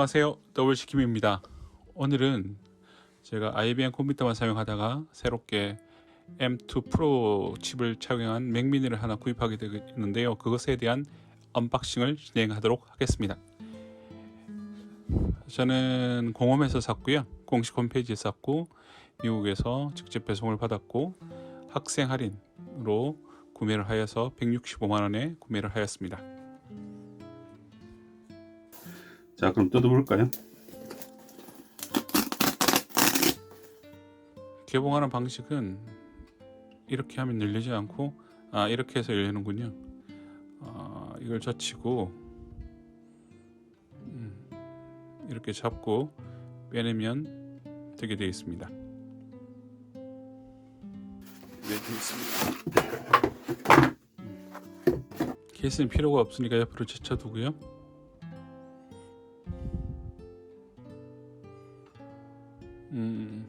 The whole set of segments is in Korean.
안녕하세요. 더블시 킴입니다. 오늘은 제가 IBM 컴퓨터만 사용하다가 새롭게 M2 프로 칩을 착용한 맥미니를 하나 구입하게 되었는데요. 그것에 대한 언박싱을 진행하도록 하겠습니다. 저는 공홈에서 샀고요. 공식 홈페이지에서 샀고 미국에서 직접 배송을 받았고 학생 할인으로 구매를 하여서 165만원에 구매를 하였습니다 자 그럼 뜯어볼까요? 개봉하는 방식은 이렇게 하면 열리지 않고 아 이렇게 해서 열리는군요. 아, 이걸 젖히고 음, 이렇게 잡고 빼내면 되게 되어 있습니다. 네 되겠습니다. 케이스는 필요가 없으니까 옆으로 제쳐두고요 음,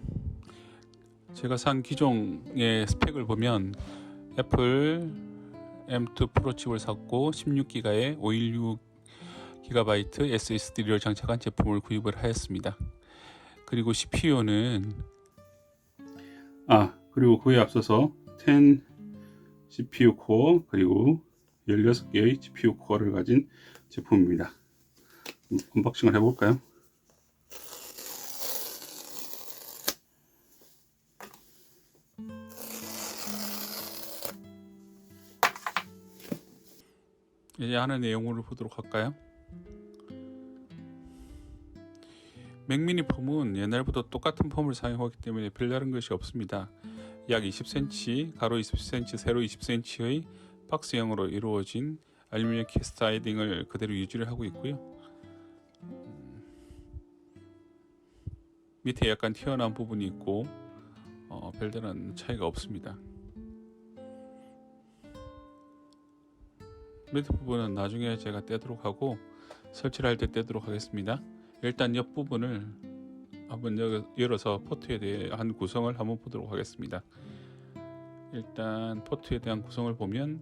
제가 산 기종의 스펙을 보면 애플 M2 프로 칩을 샀고 16기가의 516GB SSD를 장착한 제품을 구입을 하였습니다. 그리고 CPU는 아 그리고 그에 앞서서 10 CPU 코어 그리고 16개의 GPU 코어를 가진 제품입니다. 언박싱을 해볼까요? 이제 하는 내용을 보도록 할까요? 맥미니 폼은 옛날부터 똑같은 폼을 사용하기 때문에 별다른 것이 없습니다. 약 20cm, 가로 20cm, 세로 20cm의 박스형으로 이루어진 알루미늄 캐스타이딩을 그대로 유지를 하고 있고요. 음, 밑에 약간 튀어나온 부분이 있고 어, 별다른 차이가 없습니다. 밑에 부분은 나중에 제가 떼도록 하고 설치를 할 때 떼도록 하겠습니다. 일단 옆 부분을 한번 열어서 포트에 대한 구성을 한번 보도록 하겠습니다. 일단 포트에 대한 구성을 보면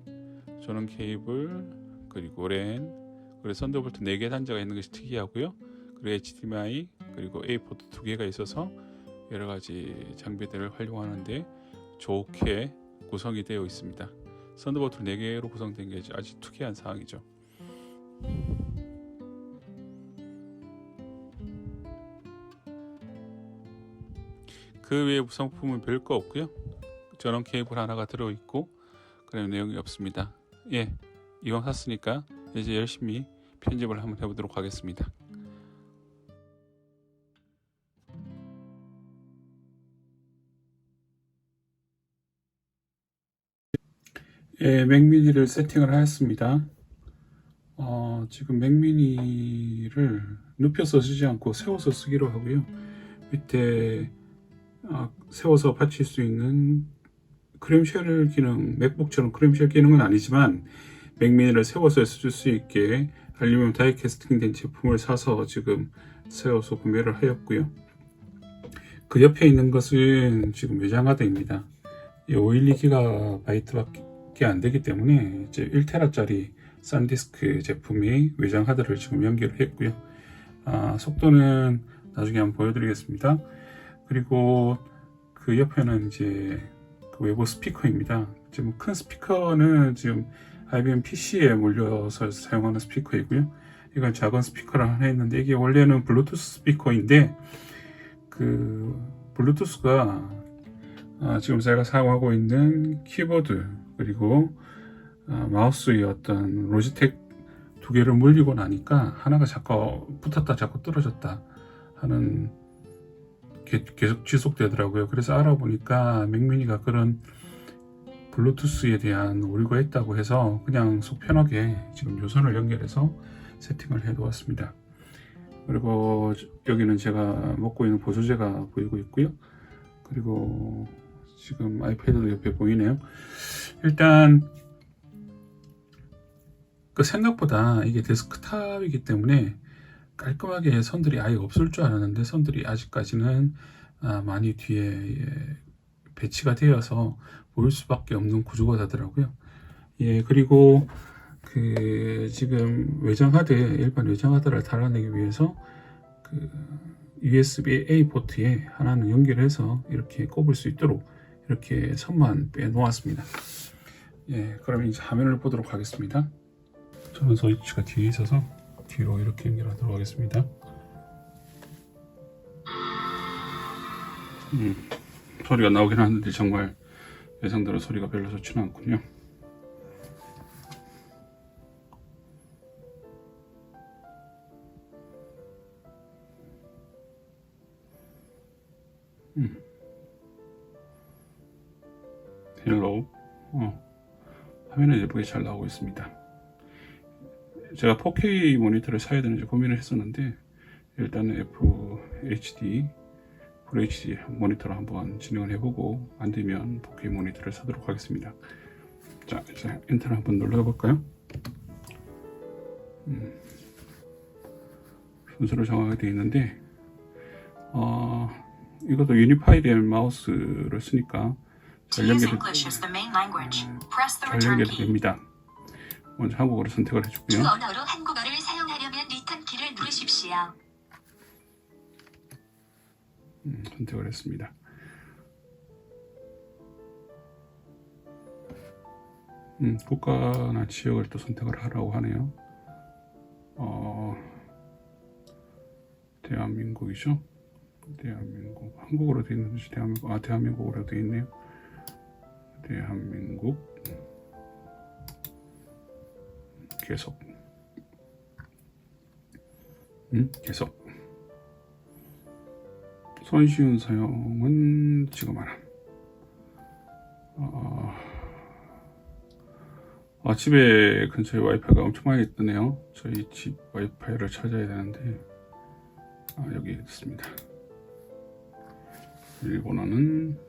전원 케이블 그리고 랜 그리고 썬더볼트 4개 단자가 있는 것이 특이하고요. 그리고 HDMI 그리고 A 포트 2개가 있어서 여러 가지 장비들을 활용하는데 좋게 구성이 되어 있습니다. 썬더볼트 4개로 구성된 게 아주 특이한 사항이죠. 그 외에 구성품은 별거 없고요. 전원 케이블 하나가 들어있고 그런 내용이 없습니다. 예, 이왕 샀으니까 이제 열심히 편집을 한번 해보도록 하겠습니다. 예, 맥미니를 세팅을 하였습니다. 어, 지금 맥미니를 눕혀서 쓰지 않고 세워서 쓰기로 하고요. 밑에 어, 세워서 받칠 수 있는 크림쉘 기능, 맥북처럼 크림쉘 기능은 아니지만 맥미니를 세워서 쓸 수 있게 알루미늄 다이 캐스팅된 제품을 사서 지금 세워서 구매를 하였고요. 그 옆에 있는 것은 지금 외장하드입니다. 512GB밖에 안 되기 때문에 이제 1테라짜리 산디스크 제품이 외장 하드를 지금 연결을 했고요. 아, 속도는 나중에 한번 보여드리겠습니다. 그리고 그 옆에는 이제 그 외부 스피커입니다. 지금 큰 스피커는 지금 IBM PC에 몰려서 사용하는 스피커이고요. 이건 작은 스피커를 하나 했는데 이게 원래는 블루투스 스피커인데 그 블루투스가 아, 지금 제가 사용하고 있는 키보드 그리고 아, 마우스의 어떤 로지텍 두 개를 물리고 나니까 하나가 자꾸 붙었다 자꾸 떨어졌다 하는 게, 계속 지속되더라고요. 그래서 알아보니까 맥미니가 그런 블루투스에 대한 오류가 있다고 해서 그냥 속 편하게 지금 요선을 연결해서 세팅을 해 두었습니다. 그리고 여기는 제가 먹고 있는 보조제가 보이고 있고요. 그리고 지금 아이패드도 옆에 보이네요. 일단 그 생각보다 이게 데스크탑이기 때문에 깔끔하게 선들이 아예 없을 줄 알았는데 선들이 아직까지는 아, 많이 뒤에 배치가 되어서 보일 수밖에 없는 구조가 되더라고요. 예, 그리고 그 지금 외장 하드 일반 외장 하드를 달아내기 위해서 그 USB-A 포트에 하나는 연결해서 이렇게 꼽을 수 있도록 이렇게 선만 빼 놓았습니다. 예, 그럼 이제 화면을 보도록 하겠습니다. 저는 스위치가 뒤에 있어서 뒤로 이렇게 연결하도록 하겠습니다. 음, 소리가 나오긴 하는데 정말 예상대로 소리가 별로 좋지는 않군요. 화면은 예쁘게 잘 나오고 있습니다. 제가 4K 모니터를 사야 되는지 고민을 했었는데 일단은 FHD FHD 모니터로 한번 진행을 해보고 안 되면 4K 모니터를 사도록 하겠습니다. 자 이제 엔터를 한번 눌러볼까요? 음, 순서로 정하게 되어 있는데 어, 이것도 유니파이드 마우스를 쓰니까 잘 연결이, 연결이. 됩니다. 먼저 한국어로 선택을 주 해주고요. 언어로 한국어를 사용하려면 리턴 키를 누르십시오. 음, 선택을 했습니다. 음, 국가나 지역을 또 선택을 하라고 하네요. 어, 대한민국이죠. 대한민국 한국어로 되어 있는 대한민국 아 대한민국으로 되어 있네요. 대한민국 계속 음 계속 손쉬운 사용은 지금 안 함. 어, 아, 집에 근처에 와이파이가 엄청 많이 뜨네요. 저희 집 와이파이를 찾아야 되는데 아, 여기 있습니다. 일본어는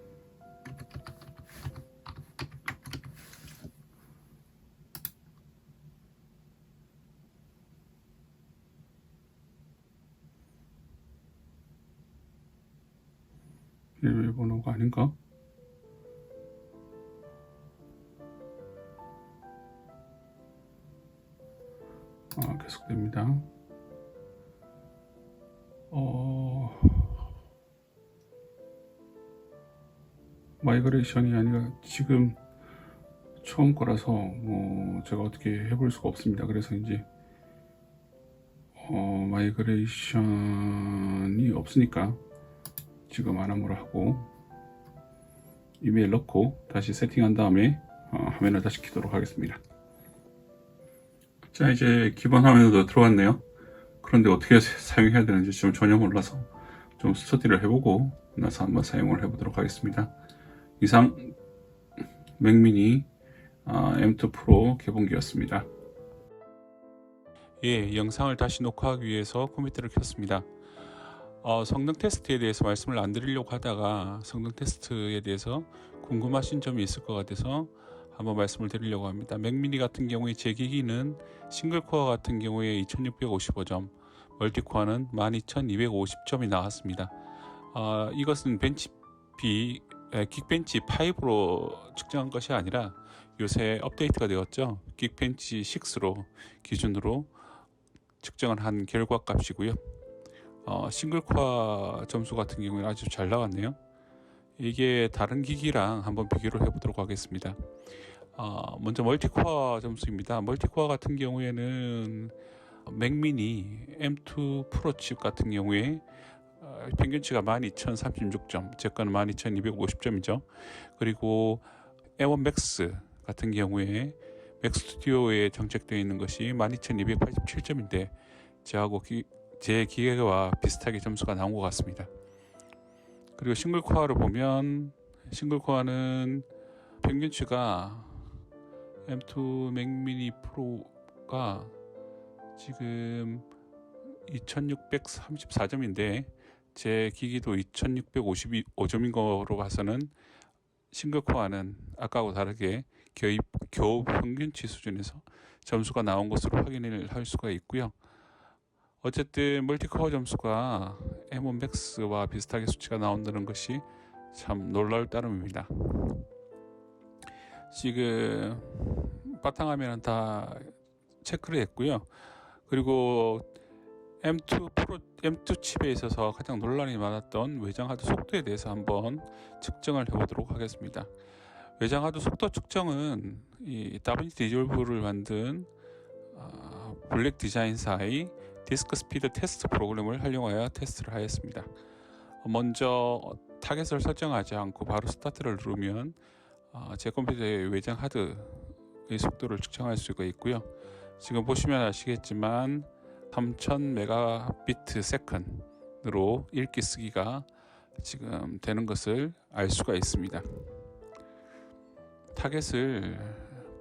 아, 계속됩니다. 어, 마이그레이션이 아니라 지금 처음 거라서 뭐 제가 어떻게 해볼 수가 없습니다. 그래서 이제 어, 마이그레이션이 없으니까 지금 안 함으로 하고 이메일 넣고 다시 세팅한 다음에 어, 화면을 다시 키도록 하겠습니다. 자 이제 기본 화면으로 들어왔네요. 그런데 어떻게 사- 사용해야 되는지 지금 전혀 몰라서 좀 스터디를 해보고 나서 한번 사용을 해보도록 하겠습니다. 이상 맥미니 아, M2 프로 개봉기였습니다. 예, 영상을 다시 녹화하기 위해서 컴퓨터를 켰습니다. 어, 성능 테스트에 대해서 말씀을 안 드리려고 하다가 성능 테스트에 대해서 궁금하신 점이 있을 것 같아서 한번 말씀을 드리려고 합니다. 맥미니 같은 경우에 제 기기는 싱글코어 같은 경우에 2655점, 멀티코어는 12250점이 나왔습니다. 어, 이것은 벤치비, 에, 긱벤치 5로 측정한 것이 아니라 요새 업데이트가 되었죠. 긱벤치 6로 기준으로 측정을 한 결과 값이고요. 어, 싱글코어 점수 같은 경우는 아주 잘 나왔네요. 이게 다른 기기랑 한번 비교를 해보도록 하겠습니다. 어, 먼저 멀티코어 점수입니다. 멀티코어 같은 경우에는 맥미니 M2 프로 칩 같은 경우에 어, 평균치가 12,036점, 제 거는 12,250점이죠. 그리고 M1 맥스 같은 경우에 맥스튜디오에 정책되어 있는 것이 12,287점인데 저하고 기, 제 기계와 비슷하게 점수가 나온 것 같습니다. 그리고 싱글 코어를 보면 싱글 코어는 평균치가 M2 맥미니 프로가 지금 2634점인데 제 기기도 2655점인 거로 봐서는 싱글 코어는 아까하고 다르게 교입, 교흡 평균치 수준에서 점수가 나온 것으로 확인을 할 수가 있고요. 어쨌든 멀티코어 점수가 M1 맥스와 비슷하게 수치가 나온다는 것이 참 놀라울 따름입니다. 지금 바탕화면은 다 체크를 했고요. 그리고 M2 프로 M2 칩에 있어서 가장 논란이 많았던 외장 하드 속도에 대해서 한번 측정을 해보도록 하겠습니다. 외장 하드 속도 측정은 이 다빈치 디졸브를 만든 아, 블랙 디자인사의 디스크 스피드 테스트 프로그램을 활용하여 테스트를 하였습니다. 먼저 타겟을 설정하지 않고 바로 스타트를 누르면 아, 제 컴퓨터의 외장 하드의 속도를 측정할 수가 있고요. 지금 보시면 아시겠지만 3000 메가비트 세컨으로 읽기 쓰기가 지금 되는 것을 알 수가 있습니다. 타겟을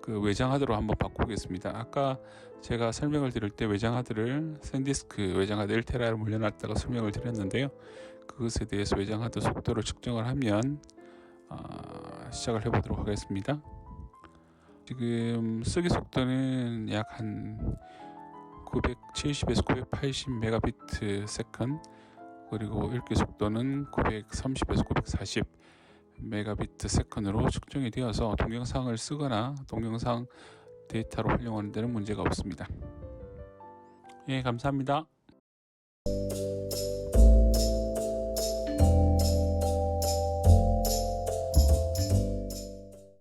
그 외장 하드로 한번 바꾸겠습니다. 아까 제가 설명을 드릴 때 외장 하드를 샌디스크 외장 하드 1테라로 물려놨다가 설명을 드렸는데요. 그것에 대해서 외장 하드 속도를 측정을 하면 아, 시작을 해보도록 하겠습니다. 지금 쓰기 속도는 약 한 970에서 980 메가비트 세컨 그리고 읽기 속도는 930에서 940 메가비트 세컨으로 측정이 되어서 동영상을 쓰거나 동영상 데이터로 활용하는 데는 문제가 없습니다. 예, 감사합니다.